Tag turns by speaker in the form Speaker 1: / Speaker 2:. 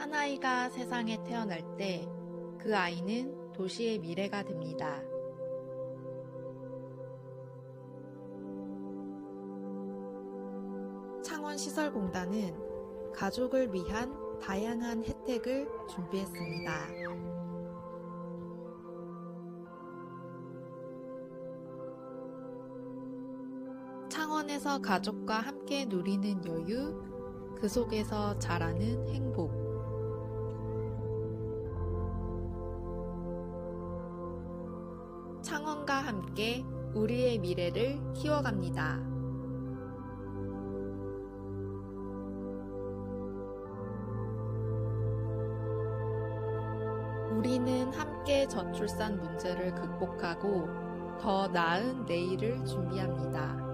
Speaker 1: 한 아이가 세상에 태어날 때 그 아이는 도시의 미래가 됩니다. 창원시설공단은 가족을 위한 다양한 혜택을 준비했습니다. 창원에서 가족과 함께 누리는 여유, 그 속에서 자라는 행복. 창원과 함께 우리의 미래를 키워갑니다. 우리는 함께 저출산 문제를 극복하고 더 나은 내일을 준비합니다.